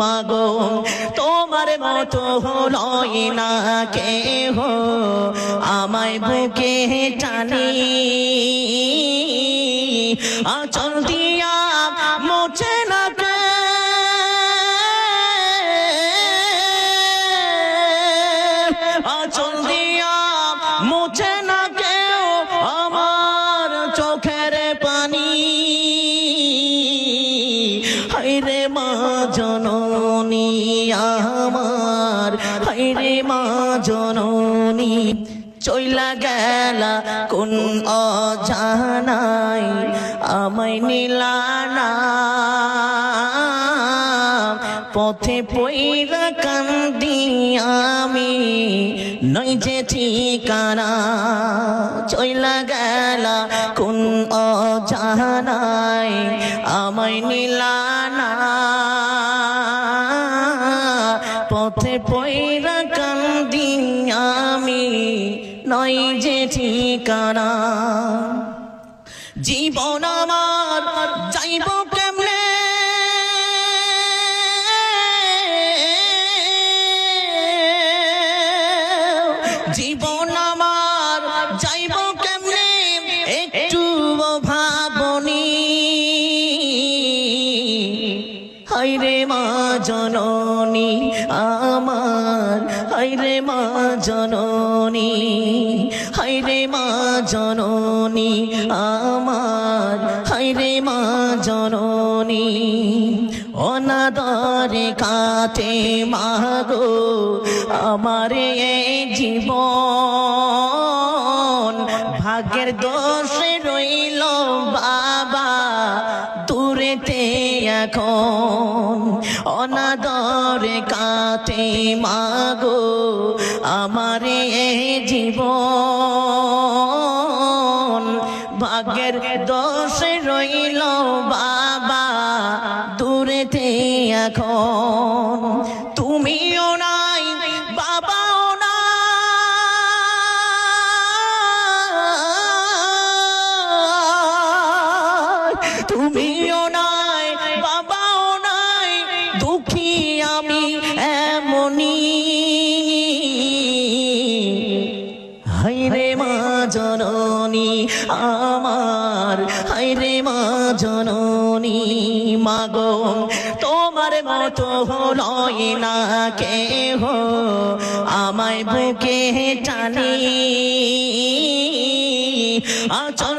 মাগো তোমার মতো হল না কেহ আমায় বুকে টানি। আচল হাইরে মা জননী, চইলা গেলা কোন অজানাই, আমায় নিলানা পথে পইরা কান্দি আমি নই যে ঠিকানা, চইলা গেলা কোন অজানাই, আমায় নিলানা পথে পয়রা কান্দি আমি নই যে ঠিকানা। জীবন আমার যাইব কেমনে? জীবন আমার যাইব কেমনে? একটু ভাবনি। হাইরে মা জননী আমার। হাইরে মা জননী হাইরে মা জননী আমার। হাইরে মা জননী, অনাদরে কাটে মাগো আমার এই জীবন। ভাগ্যের দোষে এখন অনাদরে কাটে মাগো, আমার এই জীবন। ভাগ্যের দোষে রইল বাবা দূরেতে এখন তুমিও নাই, বাবাও নাই। তুমিও আমি এমনি হাইরে মা জননী, আমার হাইরে মা জননী, মাগো, তোমার মতো নয় না কেহ, আমায় বুকে টানি। আচল